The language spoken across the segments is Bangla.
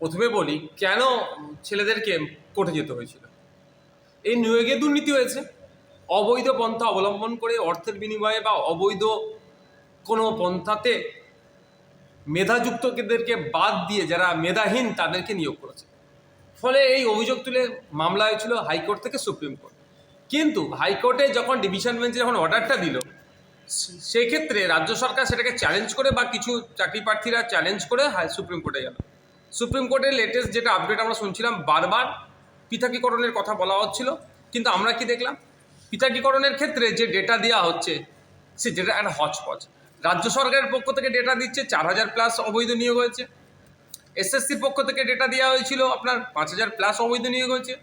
প্রথমে বলি, কেন ছেলেদেরকে কোর্টে যেতে হয়েছিল? এই নিয়োগে দুর্নীতি হয়েছে। অবৈধ পন্থা অবলম্বন করে অর্থের বিনিময়ে বা অবৈধ কোনো পন্থাতে মেধাযুক্তদেরকে বাদ দিয়ে যারা মেধাহীন তাদেরকে নিয়োগ করেছে। ফলে এই অভিযোগ তুলে মামলা হয়েছিল হাইকোর্ট থেকে সুপ্রিম কোর্ট। কিন্তু হাইকোর্টে যখন ডিভিশন বেঞ্চে যখন অর্ডারটা দিল, সেক্ষেত্রে রাজ্য সরকার সেটাকে চ্যালেঞ্জ করে বা কিছু চাকরি প্রার্থীরা চ্যালেঞ্জ করে সুপ্রিম কোর্টে গেল। সুপ্রিম কোর্টের লেটেস্ট যেটা আপডেট আমরা শুনছিলাম, বারবার পৃথাকীকরণের কথা বলা হচ্ছিল। কিন্তু আমরা কি দেখলাম? পৃথকীকরণের ক্ষেত্রে যে ডেটা দেওয়া হচ্ছে, সে যেটা একটা হচপচ রাজ্য সরকারের পক্ষ থেকে ডেটা দিচ্ছে, চার হাজার প্লাস অবৈধ নিয়োগ হয়েছে। এসএসসির পক্ষ থেকে ডেটা দেওয়া হয়েছিল আপনার পাঁচ হাজার প্লাস অবৈধ নিয়োগ হয়েছে।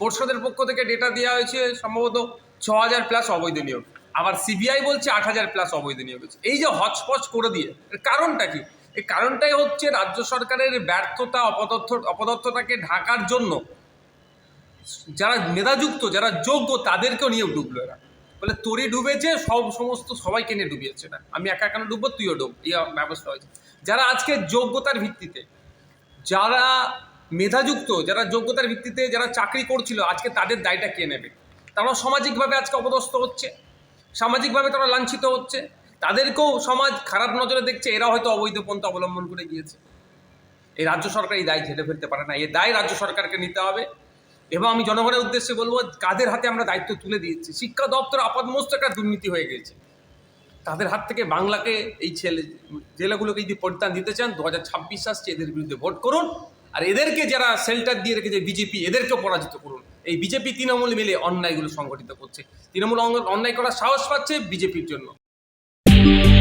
পর্ষদের পক্ষ থেকে ডেটা দেওয়া হয়েছে সম্ভবত ছ হাজার প্লাস অবৈধ নিয়োগ। আবার সিবিআই বলছে আট হাজার প্লাস অবৈধ নিয়োগ হয়েছে। এই যে হচপচ করে দিয়ে কারণটা কি? এই কারণটাই হচ্ছে রাজ্য সরকারের ব্যর্থতা, অপদর্থ অপদর্থতাকে ঢাকার জন্য যারা মেধাযুক্ত, যারা যোগ্য, তাদেরকেও নিয়ে ডুবলো এরা। বলে তোরই ডুবেছে, সব সমস্ত সবাইকে নিয়ে ডুবিয়েছে না আমি একা কেন ডুববো? তুইও ডুব এই ব্যবস্থা হয়েছে। যারা আজকে যোগ্যতার ভিত্তিতে, যারা মেধাযুক্ত, যারা যোগ্যতার ভিত্তিতে যারা চাকরি করছিল, আজকে তাদের দায়টা কে নেবে? তারা সামাজিকভাবে আজকে অপদস্থ হচ্ছে। সামাজিকভাবে তারা লাঞ্ছিত হচ্ছে। তাদেরকেও সমাজ খারাপ নজরে দেখছে, এরা হয়তো অবৈধ পন্থা অবলম্বন করে গিয়েছে। এই রাজ্য সরকার এই দায় ঝেড়ে ফেলতে পারে না। এই দায় রাজ্য সরকারকে নিতে হবে এবং আমি জনগণের উদ্দেশ্যে বলব, কাদের হাতে আমরা দায়িত্ব তুলে দিয়েছি? শিক্ষা দপ্তর আপাতমস্ত একটা দুর্নীতি হয়ে গেছে তাদের হাত থেকে বাংলাকে এই ছেলে, জেলাগুলোকে যদি পরিত্রাণ দিতে চান, দু হাজার ছাব্বিশ আসছে, এদের বিরুদ্ধে ভোট করুন। আর এদেরকে যারা শেল্টার দিয়ে রেখেছে, বিজেপি, এদেরকেও পরাজিত করুন। এই বিজেপি, তৃণমূল মিলে অন্যায়গুলো সংগঠিত করছে। তৃণমূল অন্যায় করার সাহস পাচ্ছে বিজেপির জন্য। Thank you.